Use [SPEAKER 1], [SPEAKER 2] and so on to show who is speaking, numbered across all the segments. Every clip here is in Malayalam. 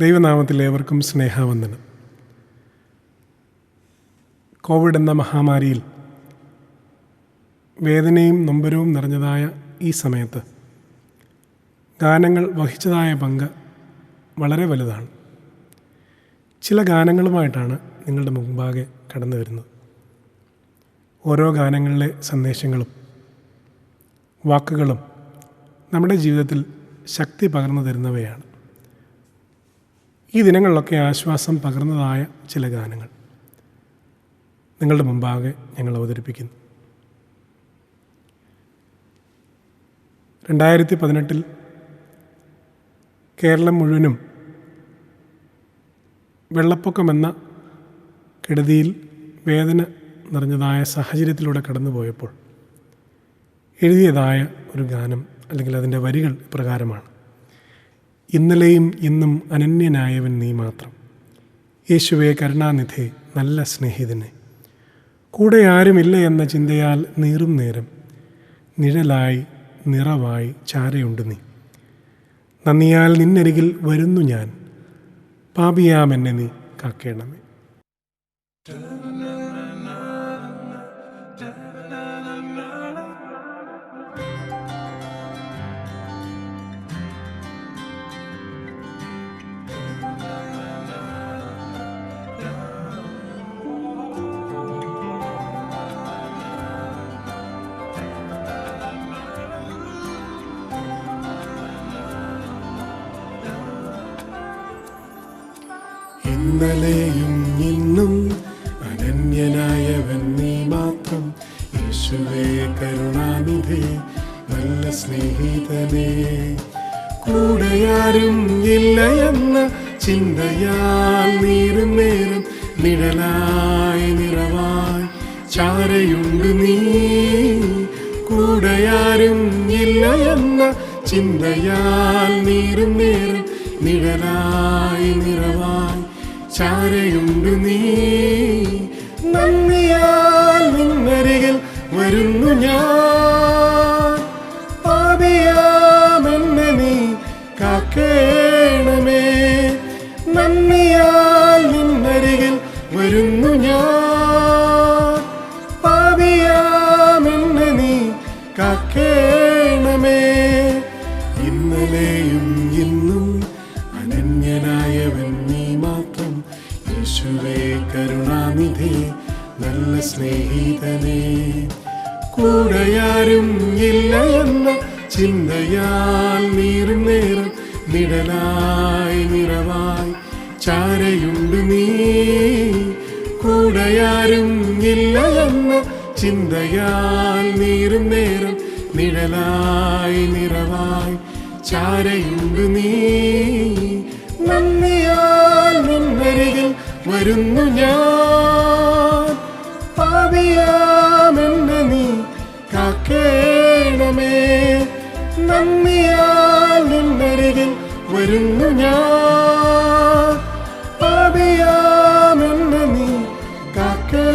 [SPEAKER 1] ദൈവനാമത്തിൽ ഏവർക്കും സ്നേഹവന്ദനം. കോവിഡ് എന്ന മഹാമാരിയിൽ വേദനയും നൊമ്പരവും നിറഞ്ഞതായ ഈ സമയത്ത് ഗാനങ്ങൾ വഹിച്ചതായ പങ്ക് വളരെ വലുതാണ്. ചില ഗാനങ്ങളുമായിട്ടാണ് നിങ്ങളുടെ മുമ്പാകെ കടന്നു വരുന്നത്. ഓരോ ഗാനങ്ങളിലെ സന്ദേശങ്ങളും വാക്കുകളും നമ്മുടെ ജീവിതത്തിൽ ശക്തി പകർന്നു തരുന്നവയാണ്. ഈ ദിനങ്ങളിലൊക്കെ ആശ്വാസം പകർന്നതായ ചില ഗാനങ്ങൾ നിങ്ങളുടെ മുമ്പാകെ ഞങ്ങൾ അവതരിപ്പിക്കുന്നു. രണ്ടായിരത്തി പതിനെട്ടിൽ കേരളം മുഴുവനും വെള്ളപ്പൊക്കമെന്ന കെടുതിയിൽ വേദന നിറഞ്ഞതായ സാഹചര്യത്തിലൂടെ കടന്നുപോയപ്പോൾ എഴുതിയതായ ഒരു ഗാനം അല്ലെങ്കിൽ അതിന്റെ വരികൾ പ്രകാരമാണ് ഇന്നലെയും ഇന്നും അനന്യനായവൻ നീ മാത്രം യേശുവെ കരുണാനിധി നല്ല സ്നേഹിതനെ കൂടെ ആരുമില്ല എന്ന ചിന്തയാൽ നീറും നേരം നിഴലായി നിറവായി ചാരയുണ്ട് നീ നന്ദിയാൽ നിന്നരികിൽ വരുന്നു ഞാൻ പാപിയാമെന്നെ നീ കാക്കേണമേ ഇന്നലെയും ഇന്നും അനന്യനായവൻ നീ മാത്രം. യേശുവേ കരുണാനിധി നല്ല സ്നേഹിതനേ. കൂടെയാരും ഇല്ല എന്ന ചിന്തയാൽ നീരും നേരം നിഴലായി നിറവായി ചാരയുണ്ട് നീ. കൂടെയാരും ഇല്ല എന്ന ചിന്തയാൽ നീരും നേരം നിഴലായി നിറവായി ചാരയുണ്ട് നീ. നന്ദിയാൽ നിന്നരികിൽ വരുന്നു ഞാൻ. ചിന്തയാൽ നീറും നേരം നിഴലായി നിറവായി ചാരയുണ്ട് നീ. കൂടെയാരും ഇല്ല എന്ന ചിന്തയാൽ നീറും നേരം നിഴലായി നിറവായി ചാരയുണ്ട് നീ. നന്ദിയാൽ നിന്നരികിൽ വരുന്നു ഞാൻ. പാപിയാമെന്നെ നന്ദിയാൽ നിന്നരികിൽ വരുന്നു ഞാൻ. പാപിയാമെന്നെ നീ കാക്കേണമേ.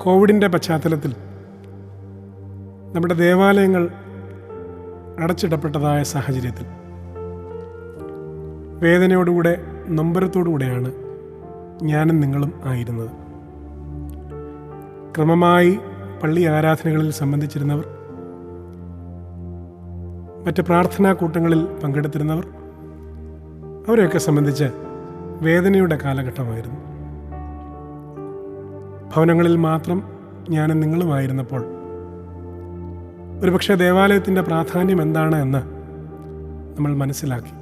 [SPEAKER 1] കോവിഡിന്റെ പശ്ചാത്തലത്തിൽ നമ്മുടെ ദേവാലയങ്ങൾ അടച്ചിടപ്പെട്ടതായ സാഹചര്യത്തിൽ. വേദനയോടുകൂടെ നൊമ്പരത്തോടുകൂടെയാണ് ഞാനും നിങ്ങളും ആയിരുന്നത്. ക്രമമായി പള്ളി ആരാധനകളിൽ സംബന്ധിച്ചിരുന്നവർ മറ്റ് പ്രാർത്ഥനാ കൂട്ടങ്ങളിൽ പങ്കെടുത്തിരുന്നവർ അവരെയൊക്കെ സംബന്ധിച്ച് വേദനയുടെ കാലഘട്ടമായിരുന്നു. ഭവനങ്ങളിൽ മാത്രം ഞാനും നിങ്ങളുമായിരുന്നപ്പോൾ ഒരുപക്ഷെ ദേവാലയത്തിന്റെ പ്രാധാന്യം എന്താണ് എന്ന് നമ്മൾ മനസ്സിലാക്കി.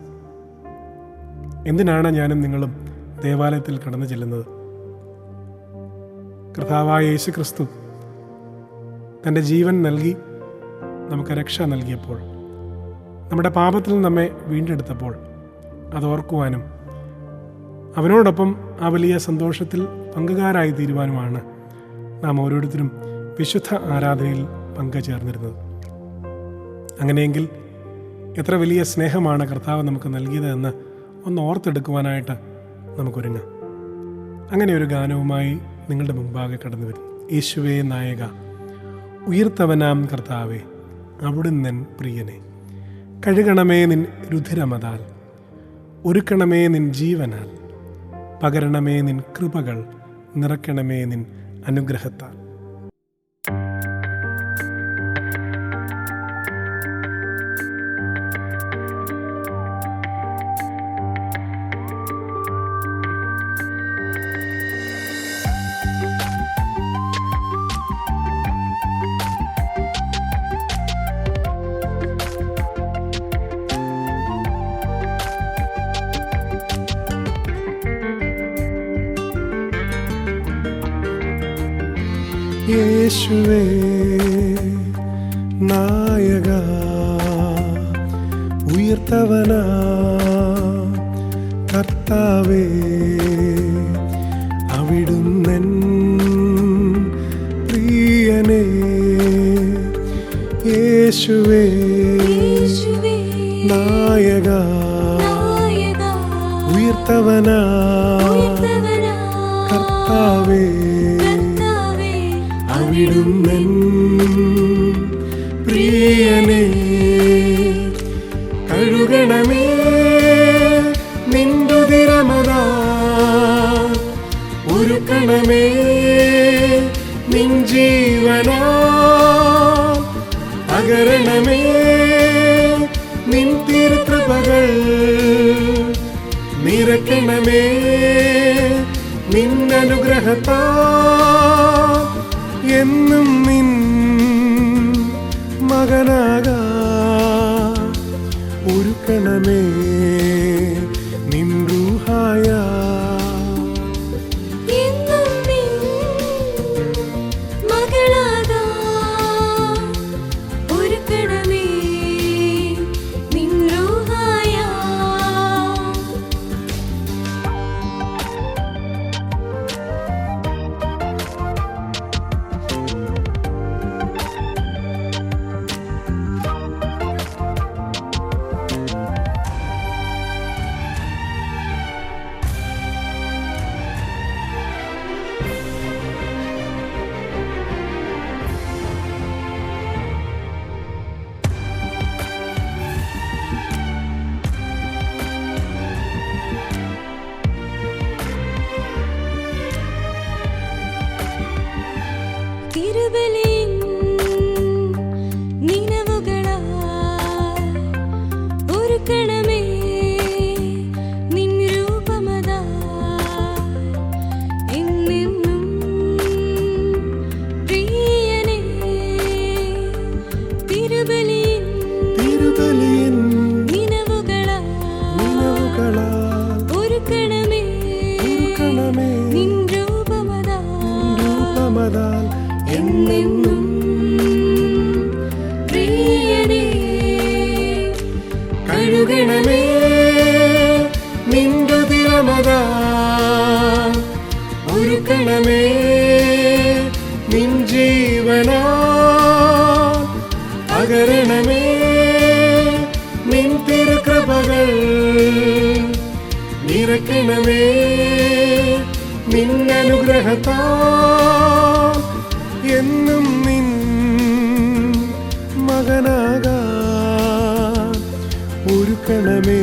[SPEAKER 1] എന്തിനാണ് ഞാനും നിങ്ങളും ദേവാലയത്തിൽ കടന്നു ചെല്ലുന്നത്? കർത്താവായ യേശു ക്രിസ്തു തന്റെ ജീവൻ നൽകി നമുക്ക് രക്ഷ നൽകിയപ്പോൾ നമ്മുടെ പാപത്തിൽ നമ്മെ വീണ്ടെടുത്തപ്പോൾ അത് ഓർക്കുവാനും അവനോടൊപ്പം ആ വലിയ സന്തോഷത്തിൽ പങ്കുകാരായി തീരുവാനുമാണ് നാം ഓരോരുത്തരും വിശുദ്ധ ആരാധനയിൽ പങ്കുചേർന്നിരുന്നത്. അങ്ങനെയെങ്കിൽ എത്ര വലിയ സ്നേഹമാണ് കർത്താവ് നമുക്ക് നൽകിയത് എന്ന് ഒന്ന് ഓർത്തെടുക്കുവാനായിട്ട് നമുക്കൊരുങ്ങാം. അങ്ങനെ ഒരു ഗാനവുമായി നിങ്ങളുടെ മുമ്പാകെ കടന്നു വരും. യേശുവേ നായക ഉയർത്തവനാം കർത്താവേ അവിടുന്നൻ പ്രിയനെ. കഴുകണമേ നിൻ രുധിരമതാൽ ഒരുക്കണമേ നിൻ ജീവനാൽ പകരണമേ നിൻ കൃപകൾ നിറയ്ക്കണമേ നിൻ അനുഗ്രഹത്താൽ. യേശുവേ നായക ഉയർത്തവനാ കർത്താവേ അവിടുന്നൻ പ്രിയനെ യേശുവേ നായക ഉയർത്തവന കർത്താവേ അവിടുന്നൻ പ്രിയനേ കഴുകണമേ നിന്റുതിരമതാ ഒരുക്കണമേ നിൻ ജീവനാ. പകരണമേ നിൻ തീർക്കൃപകൾ നിറയ്ക്കണമേ നിന്നനുഗ്രഹത്താ. എന്നും നിൻ മകനാകാ. ഒരുക്കണമേ
[SPEAKER 2] ഒരുക്കണമേ നിൻ
[SPEAKER 1] ജീവനാ പകരണമേ നിൻ തിരുകൃപകൾ നിന്നനുഗ്രഹത്താ എന്നും നിൻ മകനാകാ ഒരുക്കണമേ.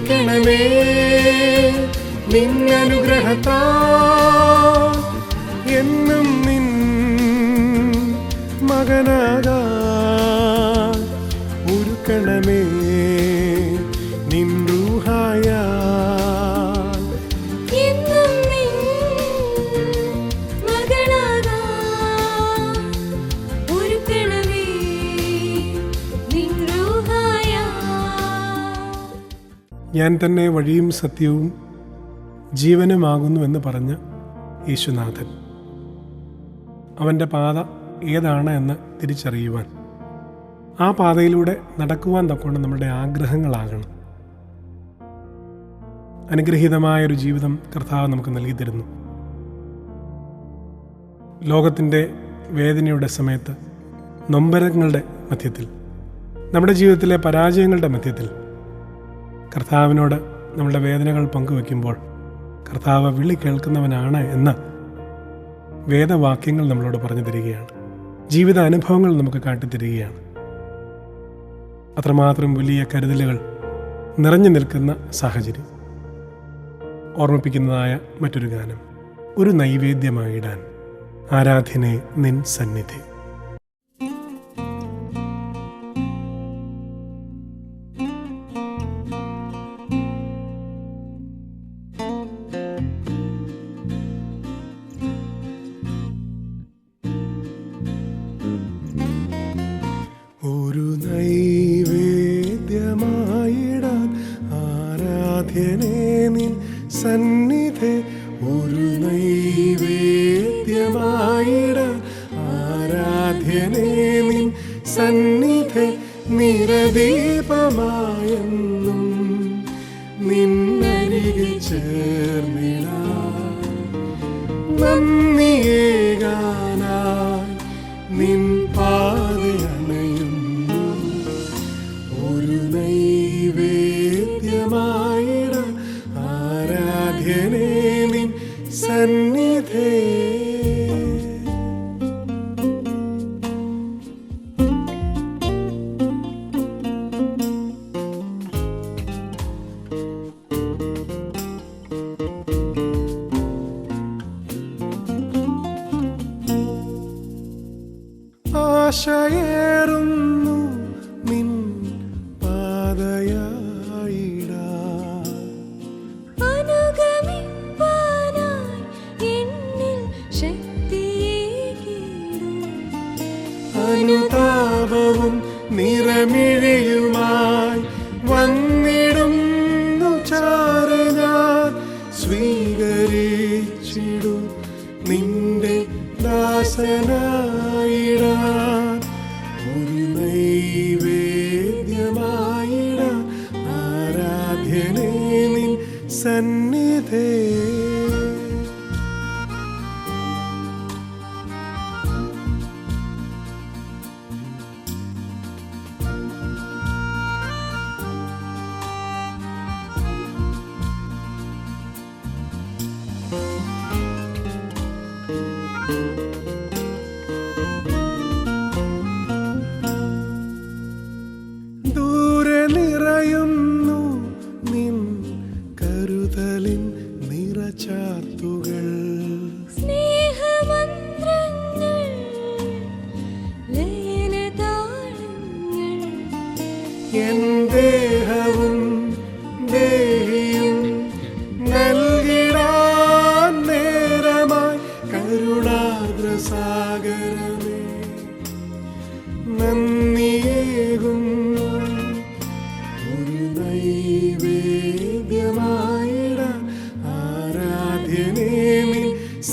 [SPEAKER 2] നിറയ്ക്കണമേ
[SPEAKER 1] നിന്നനുഗ്രഹത്താ ഞാൻ തന്നെ വഴിയും സത്യവും ജീവനുമാകുന്നുവെന്ന് പറഞ്ഞ യേശുനാഥൻ. അവന്റെ പാത ഏതാണ് എന്ന് തിരിച്ചറിയുവാൻ ആ പാതയിലൂടെ നടക്കുവാൻ തക്കോണം നമ്മുടെ ആഗ്രഹങ്ങളാകണം. അനുഗ്രഹീതമായൊരു ജീവിതം കർത്താവ് നമുക്ക് നൽകി തരുന്നു. ലോകത്തിന്റെ വേദനയുടെ സമയത്ത് നൊമ്പരങ്ങളുടെ മധ്യത്തിൽ നമ്മുടെ ജീവിതത്തിലെ പരാജയങ്ങളുടെ മധ്യത്തിൽ കർത്താവിനോട് നമ്മുടെ വേദനകൾ പങ്കുവെക്കുമ്പോൾ കർത്താവ് വിളി കേൾക്കുന്നവനാണ് എന്ന് വേദവാക്യങ്ങൾ നമ്മളോട് പറഞ്ഞു തരികയാണ്. ജീവിത അനുഭവങ്ങൾ നമുക്ക് കാട്ടിത്തരികയാണ്. അത്രമാത്രം വലിയ കരുതലുകൾ നിറഞ്ഞു നിൽക്കുന്ന സാഹചര്യം. ഓർമ്മിപ്പിക്കുന്നതായ മറ്റൊരു ഗാനം. ഒരു നൈവേദ്യമായിടാൻ ആരാധ്യനെ നിൻ സന്നിധി.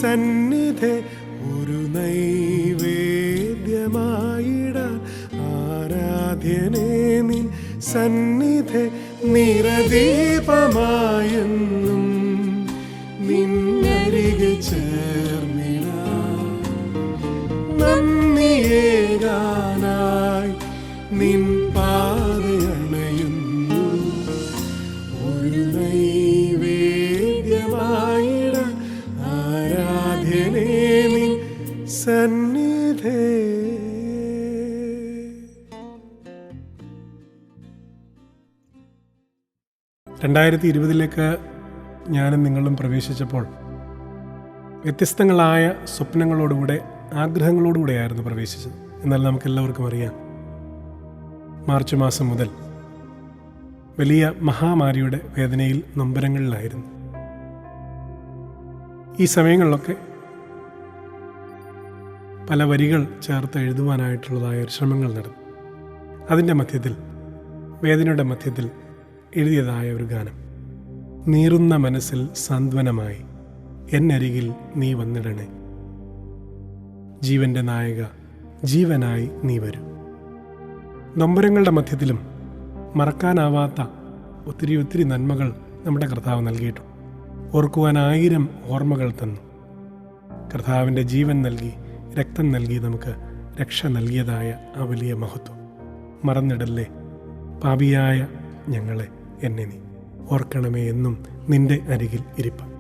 [SPEAKER 1] സന്നിധി ഒരു നൈവേദ്യമായിട ആരാധ്യനെ നിൻ സന്നിധി നിരദീപമായെന്നും നിന്നരികെ ചേർന്നിട. നന്ദിയേകാ രണ്ടായിരത്തി ഇരുപതിലേക്ക് ഞാനും നിങ്ങളും പ്രവേശിച്ചപ്പോൾ വ്യത്യസ്തങ്ങളായ സ്വപ്നങ്ങളോടുകൂടെ ആഗ്രഹങ്ങളോടുകൂടെയായിരുന്നു പ്രവേശിച്ചത്. എന്നാൽ നമുക്കെല്ലാവർക്കും അറിയാം മാർച്ച് മാസം മുതൽ വലിയ മഹാമാരിയുടെ വേദനയിൽ നൊമ്പരങ്ങളിലായിരുന്നു. ഈ സമയങ്ങളിലൊക്കെ പല വരികൾ ചേർത്ത് എഴുതുവാനായിട്ടുള്ളതായ ശ്രമങ്ങൾ നടന്നു. അതിന്റെ മധ്യത്തിൽ വേദനയുടെ മധ്യത്തിൽ എഴുതിയതായ ഒരു ഗാനം. നീറുന്ന മനസ്സിൽ സാന്ത്വനമായി എന്നരികിൽ നീ വന്നിടണേ. ജീവന്റെ നായക ജീവനായി നീ വരൂ. നൊമ്പരങ്ങളുടെ മധ്യത്തിലും മറക്കാനാവാത്ത ഒത്തിരി ഒത്തിരി നന്മകൾ നമ്മുടെ കർത്താവ് നൽകിയിട്ടു. ഓർക്കുവാൻ ആയിരം ഓർമ്മകൾ തന്നു. കർത്താവിന്റെ ജീവൻ നൽകി രക്തം നൽകി നമുക്ക് രക്ഷ നൽകിയതായ ആ വലിയ മഹത്വം. മറന്നിടല്ലേ പാപിയായ ഞങ്ങളെ. എന്നെ നീ ഓർക്കണമേ എന്നും നിന്റെ അരികിൽ ഇരിപ്പ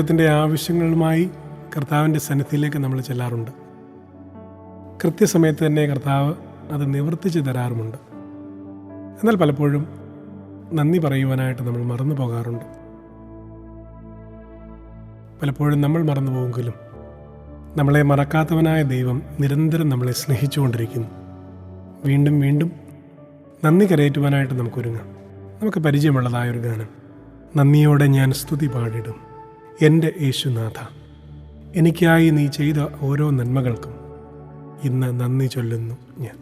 [SPEAKER 1] ജീവിതത്തിന്റെ ആവശ്യങ്ങളുമായി കർത്താവിന്റെ സന്നിധിയിലേക്ക് നമ്മൾ ചെല്ലാറുണ്ട്. കൃത്യസമയത്ത് തന്നെ കർത്താവ് അത് നിവർത്തിച്ച് തരാറുമുണ്ട്. എന്നാൽ പലപ്പോഴും നന്ദി പറയുവാനായിട്ട് നമ്മൾ മറന്നു പോകാറുണ്ട്. പലപ്പോഴും നമ്മൾ മറന്നു പോകുമെങ്കിലും നമ്മളെ മറക്കാത്തവനായ ദൈവം നിരന്തരം നമ്മളെ സ്നേഹിച്ചുകൊണ്ടിരിക്കുന്നു. വീണ്ടും വീണ്ടും നന്ദി കരയേറ്റുവാനായിട്ട് നമുക്കൊരുങ്ങാം. നമുക്ക് പരിചയമുള്ളതായ ഒരു ഗാനം. നന്ദിയോടെ ഞാൻ സ്തുതി പാടിടും. എന്റെ യേശുനാഥ എനിക്കായി നീ ചെയ്ത ഓരോ നന്മകൾക്കും ഇന്ന് നന്ദി ചൊല്ലുന്നു ഞാൻ.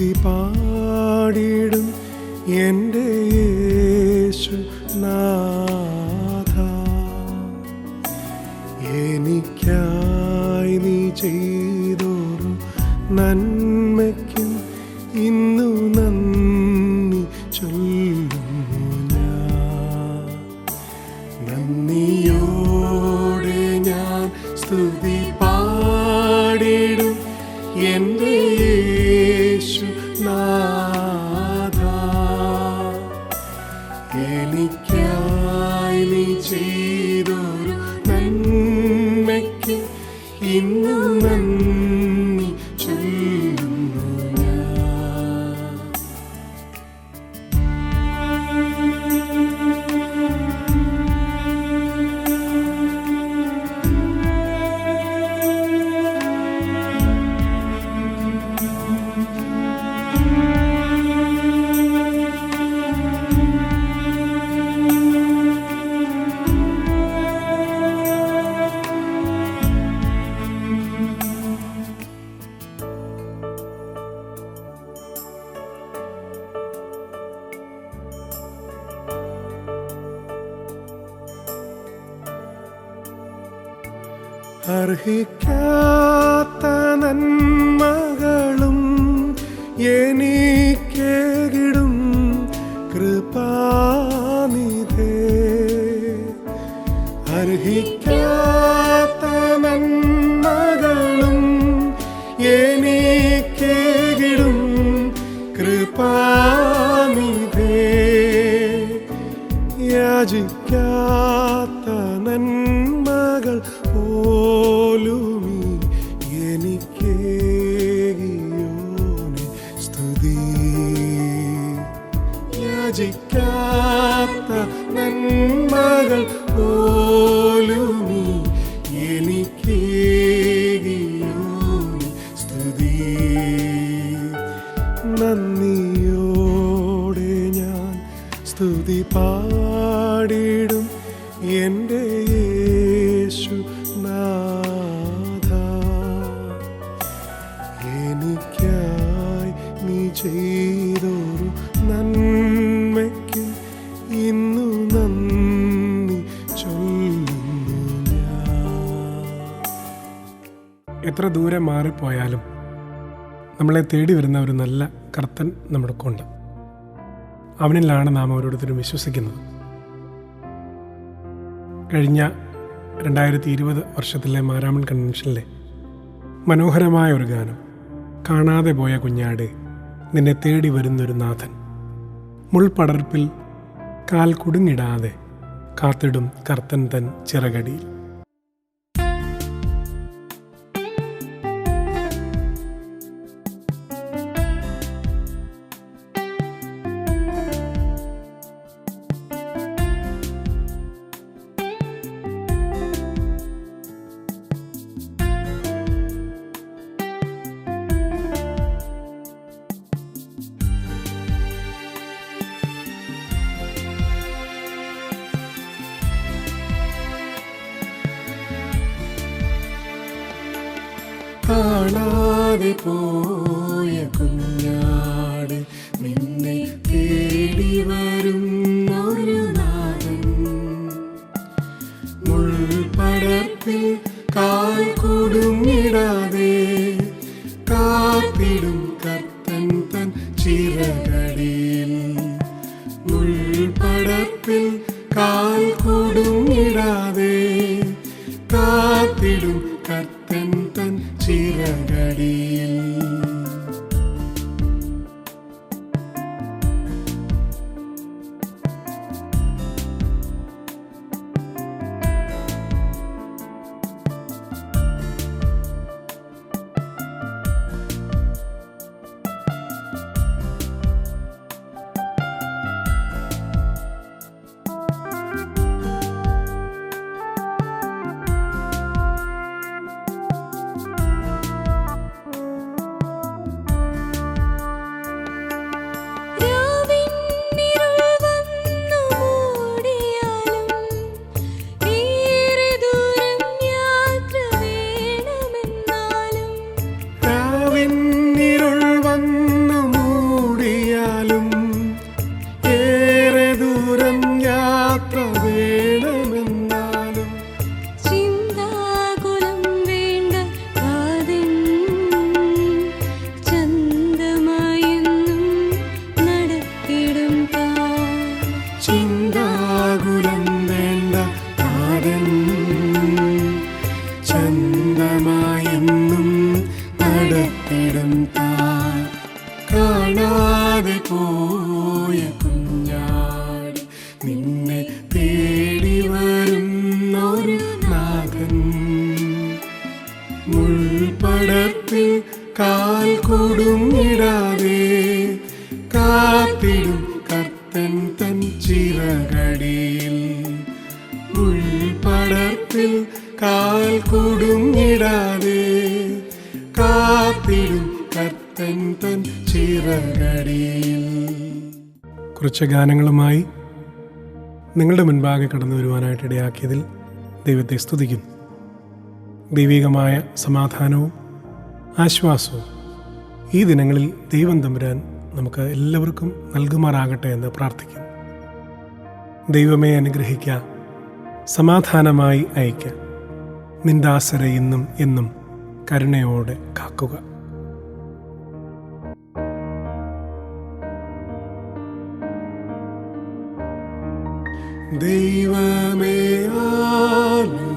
[SPEAKER 1] സ്തുതി പാടിടും. എന്റെ അർഹിക്കാത്ത നന്മകളും എനിക്കേകിടും Gloom. തേടി വരുന്ന ഒരു നല്ല കർത്തൻ നമ്മുടെ കൊണ്ട്. അവനിലാണ് നാം ഓരോരുത്തരും വിശ്വസിക്കുന്നത്. കഴിഞ്ഞ രണ്ടായിരത്തി ഇരുപത് വർഷത്തിലെ മാരാമൺ കൺവെൻഷനിലെ മനോഹരമായ ഒരു ഗാനം കാണാതെ പോയ കുഞ്ഞാട് നിന്നെ തേടി വരുന്നൊരു നാഥൻ. മുൾപടർപ്പിൽ കാൽ കുടുങ്ങിടാതെ കാത്തിടും കർത്തൻ തൻ ചിറകടിയിൽ. കൊടുങ്ങിടാതെ കൊടുങ്ങിടാതെ കാത്തിടും കർത്തൻ തൻ ചിറകടിയിൽ. ഉൾപടത്തിൽ കാൽ കൊടുങ്ങിടാതെ കാത്തിടും കർത്തൻ തൻ ചിറകടിയിൽ. കുറച്ച് ഗാനങ്ങളുമായി നിങ്ങളുടെ മുൻപാകെ കടന്നു വരുവാനായിട്ട് ഇടയാക്കിയതിൽ ദൈവത്തെ സ്തുതിക്കുന്നു. ദൈവികമായ സമാധാനവും ആശ്വാസവും ഈ ദിനങ്ങളിൽ ദൈവം തമ്പുരാൻ നമുക്ക് എല്ലാവർക്കും നൽകുമാറാകട്ടെ എന്ന് പ്രാർത്ഥിക്കുന്നു. ദൈവമേ അനുഗ്രഹിക്ക സമാധാനമായി അയക്ക നിന്ദാസര ഇന്നും എന്നും കരുണയോടെ കാക്കുക. ദൈവമേ അനുഗ്രഹിക്കാം